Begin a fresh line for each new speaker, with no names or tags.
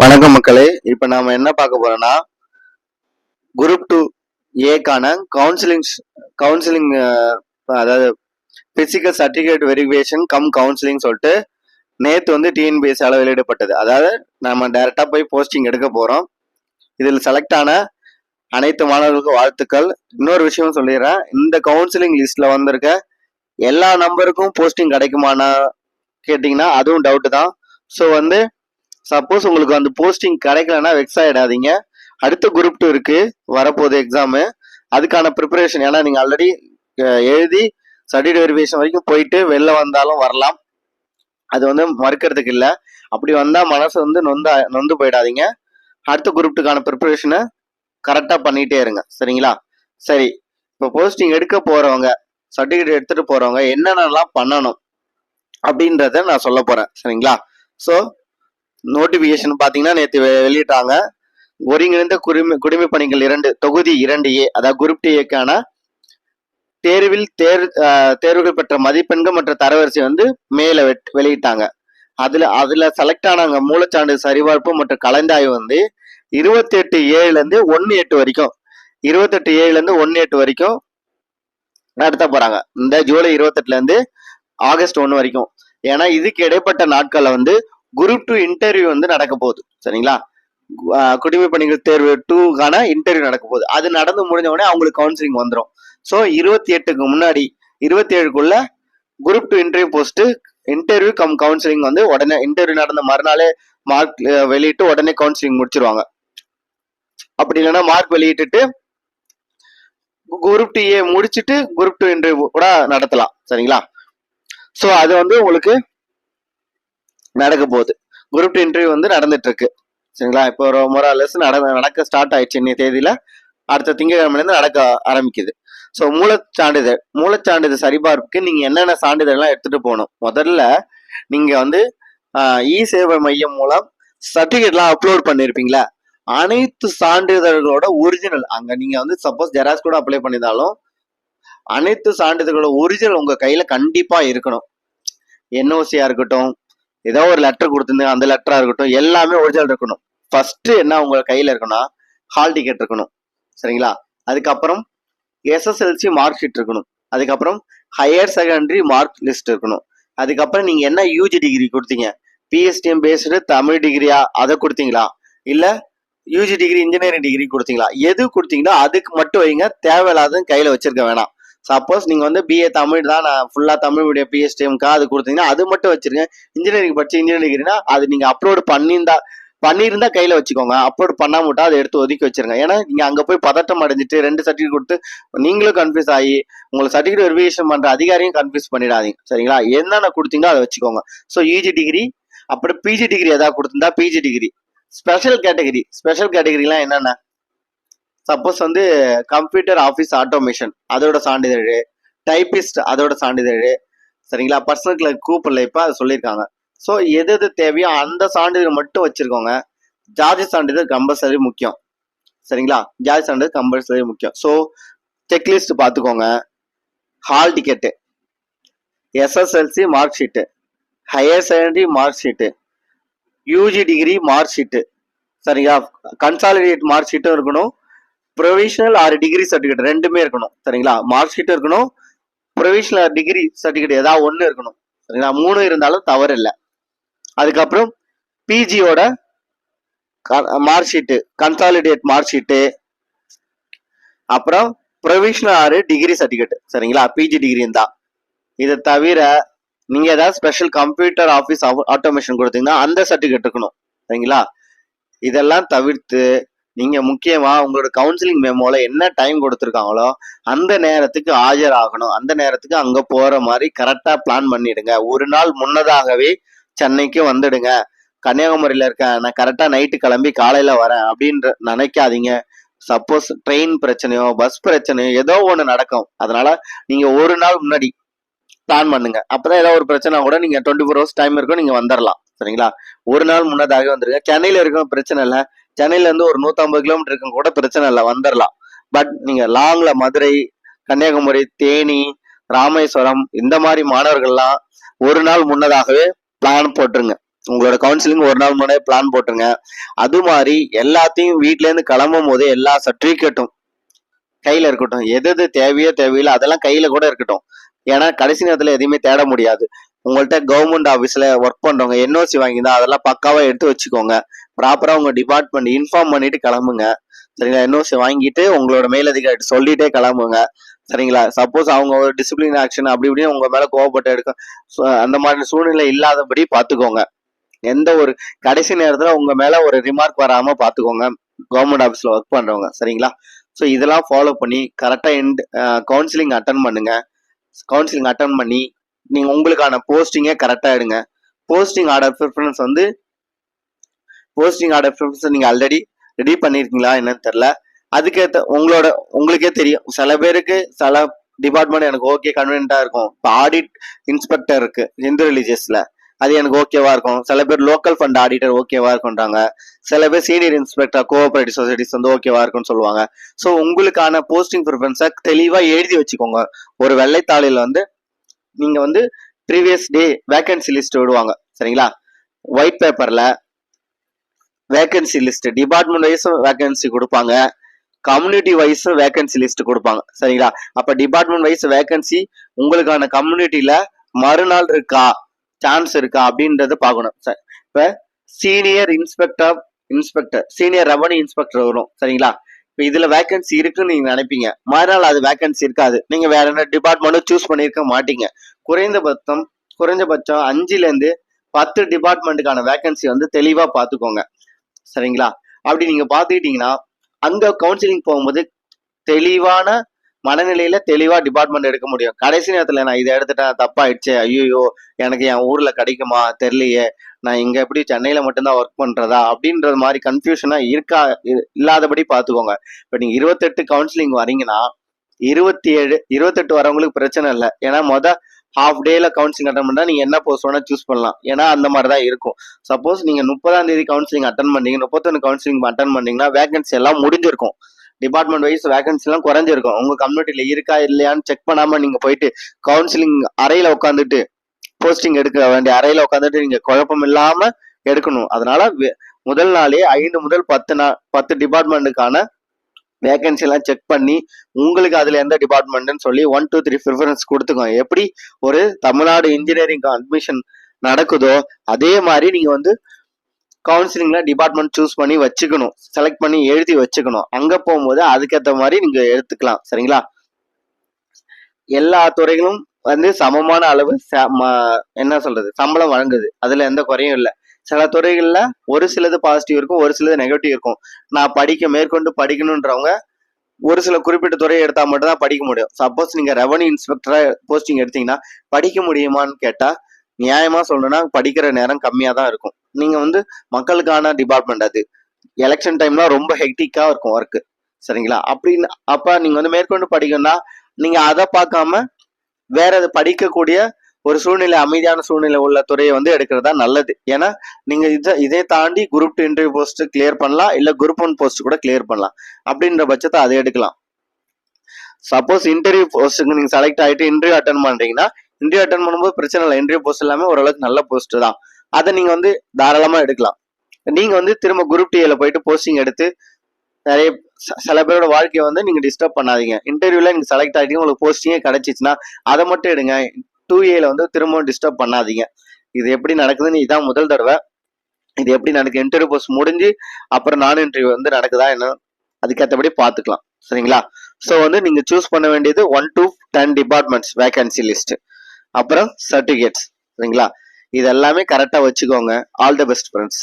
வணக்கம் மக்களே. இப்ப நாம என்ன பார்க்க போறோம்னா குரூப் டூ ஏக்கான கவுன்சிலிங் கவுன்சிலிங் அதாவது physical certificate verification cum counselling சொல்லிட்டு நேத்து வந்து டிஎன்பிஎஸ் வெளியிடப்பட்டது. அதாவது நம்ம டைரக்டா போய் போஸ்டிங் எடுக்க போறோம். இதில் செலக்ட் ஆன அனைத்து மாணவர்களுக்கும் வாழ்த்துக்கள். இன்னொரு விஷயம் சொல்லிடுறேன். இந்த கவுன்சிலிங் லிஸ்ட்ல வந்திருக்க எல்லா நம்பருக்கும் போஸ்டிங் கிடைக்குமானா கேட்டிங்கன்னா அதுவும் டவுட்டு தான். ஸோ வந்து சப்போஸ் உங்களுக்கு அந்த போஸ்டிங் கிடைக்கலன்னா வெக்ஸ் ஆயிடாதீங்க. அடுத்த குரூப் டூ இருக்கு. வரப்போகுது எக்ஸாமு அதுக்கான ப்ரிப்பரேஷன் ஏன்னா நீங்கள் ஆல்ரெடி எழுதி சர்டிஃபிகேட் வெரிஃபிகேஷன் வரைக்கும் போயிட்டு வெளில வந்தாலும் வரலாம். அது வந்து மறுக்கிறதுக்கு இல்லை. அப்படி வந்தால் மனசு வந்து நொந்த நொந்து போயிடாதீங்க. அடுத்த குரூப்டுக்கான ப்ரிப்பரேஷனை கரெக்டாக பண்ணிகிட்டே இருங்க. சரிங்களா? சரி. இப்போ போஸ்டிங் எடுக்க போகிறவங்க சர்டிஃபிகேட் எடுத்துகிட்டு போகிறவங்க என்னென்னலாம் பண்ணணும் அப்படின்றத நான் சொல்ல போகிறேன் சரிங்களா? ஸோ நோட்டிபிகேஷன் பார்த்தீங்கன்னா நேற்று வெளியிட்டாங்க. ஒருங்கிணைந்த குடிமை குடிமை பணிகள் இரண்டு தொகுதி இரண்டு ஏ அதாவது குரூப் டிஏக்கான தேர்வில் தேர் தேர்வுகள் பெற்ற மதிப்பெண்கள் மற்றும் தரவரிசை வந்து மேலே வெட்- வெளியிட்டாங்க. அதில் அதில் செலக்ட் ஆனாங்க மூலச்சான்று சரிபார்ப்பு மற்றும் கலந்தாய்வு வந்து இருபத்தி எட்டு ஏழுலேருந்து ஒன்று எட்டு வரைக்கும். இருபத்தெட்டு ஏழுலேருந்து ஒன்று எட்டு வரைக்கும் நடத்த போகிறாங்க இந்த ஜூலை இருபத்தெட்டுலேருந்து ஆகஸ்ட் ஒன்று வரைக்கும். ஏன்னா இதுக்கு இடைப்பட்ட நாட்களில் வந்து குரூப் டூ இன்டர்வியூ வந்து நடக்க போகுது. சரிங்களா? குடிமை பணிகள் தேர்வு டூக்கான இன்டர்வியூ நடக்க போகுது. அது நடந்து முடிஞ்ச உடனே அவங்களுக்கு கவுன்சிலிங் வந்துடும் ஸோ இருபத்தி எட்டுக்கு முன்னாடி இருபத்தி ஏழுக்குள்ள group two interview post interview cum counselling வந்து உடனே இன்டர்வியூ நடந்த மறுநாளே மார்க் வெளியிட்டு உடனே கவுன்சிலிங் முடிச்சிருவாங்க. அப்படி இல்லைன்னா மார்க் வெளியிட்டுட்டு குரூப் டூ ஏ முடிச்சிட்டு குரூப் டூ இன்டர்வியூ கூட நடத்தலாம். சரிங்களா? ஸோ அது வந்து உங்களுக்கு நடக்க போகுது. குரூப் டூ இன்டர்வியூ வந்து நடந்துட்டு இருக்கு சரிங்களா? இப்போ ஒரு மொராலஸ் நட நடக்க ஸ்டார்ட் ஆயிடுச்சு இன்னைய தேதியில. அடுத்த திங்கட்கிழமையிலேருந்து நடக்க ஆரம்பிக்குது. ஸோ மூலச்சான்றிதழ் மூலச்சான்றிதழ் சரிபார்ப்புக்கு நீங்கள் என்னென்ன சான்றிதழ்லாம் எடுத்துகிட்டு போகணும்? முதல்ல நீங்கள் வந்து இ சேவை மையம் மூலம் சர்டிஃபிகேட்லாம் அப்லோட் பண்ணியிருப்பீங்களா அனைத்து சான்றிதழ்களோட ஒரிஜினல் அங்கே நீங்கள் வந்து சப்போஸ் ஜெராக்ஸ் கூட அப்ளை பண்ணியிருந்தாலும் அனைத்து சான்றிதழ்களோட ஒரிஜினல் உங்கள் கையில் கண்டிப்பாக இருக்கணும். என்ஓசியாக இருக்கட்டும் ஏதோ ஒரு லெட்டர் கொடுத்துருந்து அந்த லெட்டரா இருக்கட்டும் எல்லாமே ஒரிஜினல் இருக்கணும். ஃபர்ஸ்ட் என்ன உங்க கையில இருக்கணும்னா ஹால் டிக்கெட் இருக்கணும். சரிங்களா? அதுக்கப்புறம் எஸ்எஸ்எல்சி மார்க் ஷீட் இருக்கணும். அதுக்கப்புறம் ஹையர் செகண்டரி மார்க் லிஸ்ட் இருக்கணும். அதுக்கப்புறம் நீங்க என்ன யூஜி டிகிரி கொடுத்தீங்க? பிஎஸ்டிஎம் பேஸ்டு தமிழ் டிகிரியா அதை கொடுத்தீங்களா? இல்லை யூஜி டிகிரி இன்ஜினியரிங் டிகிரி கொடுத்தீங்களா? எது கொடுத்தீங்களோ அதுக்கு மட்டும் வைங்க. தேவையில்லாததும் கையில் வச்சிருக்க வேணாம். சப்போஸ் நீங்கள் வந்து பிஏ தமிழ் தான் நான் ஃபுல்லாக தமிழ் மீடியம் பிஎஸ்டிஎம்க்கா அது கொடுத்தீங்கன்னா அது மட்டும் வச்சிருங்க. இன்ஜினியரிங் படிச்சு இன்ஜினியரிங் டிகிரினா அது நீங்கள் அப்லோடு பண்ணியிருந்தா பண்ணியிருந்தா கையில் வச்சுக்கோங்க. அப்லோட் பண்ணாமட்டா அதை எடுத்து ஒதுக்கி வச்சிருங்க. ஏன்னா நீங்கள் அங்கே போய் பதட்டம் அடைஞ்சிட்டு ரெண்டு சர்டிஃபிகேட் கொடுத்து நீங்களும் கன்ஃபியூஸ் ஆகி உங்களை சர்டிஃபிகேட் வெரிஃபிகேஷன் பண்ணுற அதிகாரியும் கன்ஃபியூஸ் பண்ணிடாதீங்க. சரிங்களா? என்னென்ன கொடுத்தீங்களோ அதை வச்சுக்கோங்க. ஸோ யூஜி டிகிரி அப்புறம் பிஜி டிகிரி ஏதாவது கொடுத்துருந்தா PG degree special category special கேட்டகரிலாம் என்னென்ன? சப்போஸ் வந்து கம்ப்யூட்டர் ஆஃபீஸ் ஆட்டோமேஷன் அதோட சான்றிதழ் டைபிஸ்ட் அதோட சான்றிதழ் சரிங்களா? பர்சனல் கிளர்க் கூப்பிடல இப்போ அதை சொல்லியிருக்காங்க. ஸோ எது எது தேவையோ அந்த சான்றிதழ் மட்டும் வச்சுருக்கோங்க. ஜாதி சான்றிதழ் கம்பல்சரி முக்கியம். சரிங்களா? ஜாதி சான்றிதழ் கம்பல்சரி முக்கியம். ஸோ செக்லிஸ்ட் பார்த்துக்கோங்க. Hall ticket SSLC mark sheet higher secondary mark sheet UG degree mark sheet சரிங்களா? கன்சாலிடேட் மார்க் ஷீட்டும் இருக்கணும். ப்ரொவிஷனல் ஆர் டிகிரி சர்டிஃபிகேட் ரெண்டுமே இருக்கணும் சரிங்களா? மார்க் ஷீட் இருக்கணும் ப்ரொவிஷனல் டிகிரி சர்டிஃபிகேட் ஏதாவது ஒன்று இருக்கணும் சரிங்களா? மூணு இருந்தாலும் தவறு இல்லை அதுக்கப்புறம் பிஜியோட mark sheet consolidate mark sheet அப்புறம் ப்ரொவிஷனல் ஆறு டிகிரி சர்டிஃபிகேட் சரிங்களா? பிஜி டிகிரி தான் இதை தவிர நீங்க ஏதாவது ஸ்பெஷல் கம்ப்யூட்டர் ஆஃபீஸ் ஆட்டோமேஷன் கொடுத்தீங்கன்னா அந்த சர்டிஃபிகேட் இருக்கணும் சரிங்களா? இதெல்லாம் தவிர்த்து நீங்க முக்கியமா உங்களோட கவுன்சிலிங் மேமோல என்ன டைம் கொடுத்துருக்காங்களோ அந்த நேரத்துக்கு ஆஜராகணும். அந்த நேரத்துக்கு அங்க போற மாதிரி கரெக்டா பிளான் பண்ணிடுங்க. ஒரு நாள் முன்னதாகவே சென்னைக்கு வந்துடுங்க. கன்னியாகுமரியில இருக்க நான் கரெக்டா நைட்டு கிளம்பி காலையில வரேன் அப்படின்ற நினைக்காதீங்க. சப்போஸ் ட்ரெயின் பிரச்சனையோ பஸ் பிரச்சனையோ ஏதோ ஒன்று நடக்கும். அதனால நீங்க ஒரு நாள் முன்னாடி பிளான் பண்ணுங்க. அப்பதான் ஏதாவது ஒரு பிரச்சனை கூட நீங்க டுவெண்ட்டி ஃபோர் ஹவர்ஸ் டைம் இருக்கும் நீங்க வந்துடலாம் சரிங்களா? ஒரு நாள் முன்னதாக வந்துருங்க. சென்னையில இருக்க பிரச்சனை இல்லை. சென்னையிலேருந்து ஒரு நூற்றம்பது கிலோமீட்டர் இருக்கும் கூட பிரச்சனை இல்லை வந்துடலாம் பட் நீங்கள் லாங்கில் மதுரை கன்னியாகுமரி தேனி ராமேஸ்வரம் இந்த மாதிரி மாணவர்கள்லாம் ஒரு நாள் முன்னதாகவே பிளான் போட்டுருங்க. உங்களோட கவுன்சிலிங் ஒரு நாள் முன்னாடியே பிளான் போட்டுருங்க. அது மாதிரி எல்லாத்தையும் வீட்டிலேருந்து கிளம்பும் போதே எல்லா சர்டிஃபிகேட்டும் கையில் இருக்கட்டும். எது எது தேவையோ தேவையில்லை அதெல்லாம் கையில் கூட இருக்கட்டும். ஏன்னா கடைசி நேரத்தில் எதையுமே தேட முடியாது. உங்கள்ட்ட கவர்மெண்ட் ஆஃபீஸில் ஒர்க் பண்ணுறவங்க என்ஓசி வாங்கியிருந்தா அதெல்லாம் பக்காவாக எடுத்து வச்சுக்கோங்க. ப்ராப்பராக உங்கள் டிபார்ட்மெண்ட் இன்ஃபார்ம் பண்ணிட்டு கிளம்புங்க. சரிங்களா? என்ஓசி வாங்கிட்டு உங்களோட மேலதிகாரி சொல்லிட்டே கிளம்புங்க. சரிங்களா? சப்போஸ் அவங்க ஒரு டிசிப்ளின் ஆக்ஷன் அப்படி இப்படின்னு உங்கள் மேலே கோவப்பட்டு எடுக்க அந்த மாதிரி சூழ்நிலை இல்லாதபடி பார்த்துக்கோங்க எந்த ஒரு கடைசி நேரத்தில் உங்கள் மேலே ஒரு ரிமார்க் வராமல் பார்த்துக்கோங்க கவர்மெண்ட் ஆஃபீஸில் ஒர்க் பண்ணுறவங்க சரிங்களா? ஸோ இதெல்லாம் ஃபாலோ பண்ணி கரெக்டாக எண்ட் கவுன்சிலிங் அட்டன் பண்ணுங்கள் கவுன்சிலிங் அட்டன் பண்ணி நீங்க உங்களுக்கான போஸ்டிங்கே கரெக்டா எடுங்க. போஸ்டிங் ஆர்டர் ப்ரிஃபரன்ஸ் வந்து போஸ்டிங் ஆர்டர் ப்ரிஃபரன்ஸ் நீங்க ஆல்ரெடி ரெடி பண்ணிருக்கீங்களா என்னன்னு தெரியல. அதுக்கேற்ற உங்களோட உங்களுக்கே தெரியும். சில பேருக்கு சில டிபார்ட்மெண்ட் எனக்கு ஓகே கன்வீனியன்டா இருக்கும். இப்போ ஆடிட் இன்ஸ்பெக்டர் இருக்கு இந்து ரிலீஜியஸ்ல அது எனக்கு ஓகேவா இருக்கும். சில பேர் லோக்கல் ஃபண்ட் ஆடிட்டர் ஓகேவா இருக்கும்ன்றாங்க சில பேர் சீனியர் இன்ஸ்பெக்டர் கோஆபரேட்டிவ் சொசைட்டிஸ் வந்து ஓகேவா இருக்கும்னு சொல்லுவாங்க. ஸோ உங்களுக்கான போஸ்டிங் ப்ரிஃபரன்ஸை தெளிவாக எழுதி வச்சுக்கோங்க. ஒரு வெள்ளைத்தாளில் வந்து நீங்க வந்து ப்ரீவியஸ் டே வேகன்சி லிஸ்ட் விடுவாங்க. சரிங்களா? ஒயிட் பேப்பர்ல வேகன்சி லிஸ்ட் டிபார்ட்மெண்ட் வைஸும் வேகன்சி கொடுப்பாங்க. கம்யூனிட்டி வைஸும் வேகன்சி லிஸ்ட் கொடுப்பாங்க. சரிங்களா? அப்ப டிபார்ட்மெண்ட் வைஸ் வேகன்சி உங்களுக்கான கம்யூனிட்டியில மறுநாள் இருக்கா? சான்ஸ் இருக்கா? அப்படின்றத பார்க்கணும். சார் இப்ப senior inspector inspector senior revenue inspector வரும். சரிங்களா? இப்போ இதுல வேகன்சி இருக்குன்னு நீங்க நினைப்பீங்க. மறுநாள் அது வேகன்சி இருக்காது. நீங்க வேற என்ன டிபார்ட்மெண்ட்டும் சூஸ் பண்ணியிருக்க மாட்டீங்க. குறைந்தபட்சம் குறைஞ்சபட்சம் அஞ்சுல இருந்து பத்து டிபார்ட்மெண்ட்டுக்கான வேகன்சி வந்து தெளிவா பார்த்துக்கோங்க சரிங்களா? அப்படி நீங்க பார்த்துக்கிட்டீங்கன்னா அங்க கவுன்சிலிங் போகும்போது தெளிவான மனநிலையில தெளிவா டிபார்ட்மெண்ட் எடுக்க முடியும். கடைசி நேரத்துல நான் இதை எடுத்துட்டேன் தப்பாயிடுச்சு ஐயோ எனக்கு என் ஊர்ல கிடைக்குமா தெரியலையே நான் இங்க எப்படி சென்னையில மட்டும்தான் ஒர்க் பண்றதா அப்படின்றது மாதிரி கன்ஃபியூஷனா இருக்கா இ- இல்லாதபடி பாத்துக்கோங்க இப்ப நீங்க இருபத்தெட்டு கவுன்சிலிங் வரீங்கன்னா இருபத்தி ஏழு இருபத்தெட்டு வரவங்களுக்கு பிரச்சனை இல்லை. ஏன்னா மொத ஹாஃப் டேல கவுன்சிலிங் அட்டன் பண்ணா நீங்க என்ன போஸ்ட் வேணா சூஸ் பண்ணலாம். ஏன்னா அந்த மாதிரி தான் இருக்கும். சப்போஸ் நீங்க முப்பதாம் தேதி கவுன்சிலிங் அட்டன் பண்ணீங்க முப்பத்தொன்னு கவுன்சிலிங் அட்டன் பண்ணீங்கன்னா வேகன்சி எல்லாம் முடிஞ்சிருக்கும். டிபார்ட்மெண்ட் வைஸ் வேகன்சி எல்லாம் குறைஞ்சிருக்கும். உங்க கம்யூனிட்டியில இருக்கா இல்லையான்னு செக் பண்ணாம நீங்க போயிட்டு கவுன்சிலிங் அறையில உட்காந்துட்டு போஸ்டிங் எடுக்க வேண்டிய அறையில உட்காந்துட்டு நீங்க குழப்பம் இல்லாம எடுக்கணும். அதனால முதல் நாளே ஐந்து முதல் பத்து நாள் பத்து டிபார்ட்மெண்ட்டுக்கான வேகன்சி எல்லாம் செக் பண்ணி உங்களுக்கு அதுல எந்த டிபார்ட்மெண்ட்னு சொல்லி ஒன் டூ த்ரீ ப்ரிஃபரன்ஸ் கொடுத்துக்கோங்க. எப்படி ஒரு தமிழ்நாடு இன்ஜினியரிங் அட்மிஷன் நடக்குதோ அதே மாதிரி நீங்க வந்து கவுன்சிலிங்கில் டிபார்ட்மெண்ட் சூஸ் பண்ணி வச்சுக்கணும். செலக்ட் பண்ணி எழுதி வச்சுக்கணும். அங்கே போகும்போது அதுக்கேற்ற மாதிரி நீங்கள் எடுத்துக்கலாம். சரிங்களா? எல்லா துறைகளும் வந்து சமமான அளவு ச- ம- என்ன சொல்றது? சம்பளம் வழங்குது. அதுல எந்த குறையும் இல்லை. சில துறைகளில் ஒரு சிலது பாசிட்டிவ் இருக்கும் ஒரு சிலது நெகட்டிவ் இருக்கும். நான் படிக்க மேற்கொண்டு படிக்கணுன்றவங்க ஒரு சில குறிப்பிட்ட துறையை எடுத்தால் மட்டும்தான் படிக்க முடியும். சப்போஸ் நீங்கள் ரெவன்யூ இன்ஸ்பெக்டராக போஸ்டிங் எடுத்தீங்கன்னா படிக்க முடியுமான்னு கேட்டால் நியாயமா சொல்லணும்னா படிக்கிற நேரம் கம்மியா தான் இருக்கும். நீங்க வந்து மக்களுக்கான டிபார்ட்மெண்ட் அது. எலெக்ஷன் டைம்லாம் ரொம்ப ஹெக்டிக்கா இருக்கும் ஒர்க்கு சரிங்களா? அப்படின்னு அப்ப நீங்க வந்து மேற்கொண்டு படிக்கணும்னா நீங்க அதை பார்க்காம வேற அது படிக்கக்கூடிய ஒரு சூழ்நிலை அமைதியான சூழ்நிலை உள்ள துறையை வந்து எடுக்கிறது தான் நல்லது. ஏன்னா நீங்க இதை இதை தாண்டி group two interview post clear பண்ணலாம் இல்ல குரூப் ஒன் போஸ்ட் கூட கிளியர் பண்ணலாம். அப்படின்ற பட்சத்தை அதை எடுக்கலாம். சப்போஸ் இன்டர்வியூ போஸ்ட்டுக்கு நீங்க செலக்ட் ஆயிட்டு இன்டர்வியூ அட்டன் பண்றீங்கன்னா இன்டர்வியூ அட்டன் பண்ணும்போது பிரச்சனை இல்லை. இன்டர்வியூ போஸ்ட் எல்லாமே ஓரளவுக்கு நல்ல போஸ்ட் தான். அதை நீங்க வந்து தாராளமா எடுக்கலாம். நீங்க வந்து திரும்ப குரூப் டிஏல போயிட்டு போஸ்டிங் எடுத்து நிறைய சில பேரோட வாழ்க்கையை வந்து நீங்க டிஸ்டர்ப் பண்ணாதீங்க. இன்டர்வியூல நீங்க செலக்ட் ஆகிட்டீங்க உங்களுக்கு போஸ்டிங்கே கிடைச்சிச்சுன்னா அதை மட்டும் எடுங்க. டூ ஏல வந்து திரும்பவும் டிஸ்டர்ப் பண்ணாதீங்க. இது எப்படி நடக்குதுன்னு இதான் முதல் தடவை. இது எப்படி நடக்குது இன்டர்வியூ போஸ்ட் முடிஞ்சு அப்புறம் நான் இன்டர்வியூ வந்து நடக்குதா என்ன அதுக்கேற்றபடி பார்த்துக்கலாம் சரிங்களா? ஸோ வந்து நீங்கள் சூஸ் பண்ண வேண்டியது one to ten departments vacancy list அப்புறம் சர்டிஃபிகேட்ஸ் சரிங்களா? இது எல்லாமே கரெக்டாக வச்சுக்கோங்க. All the best friends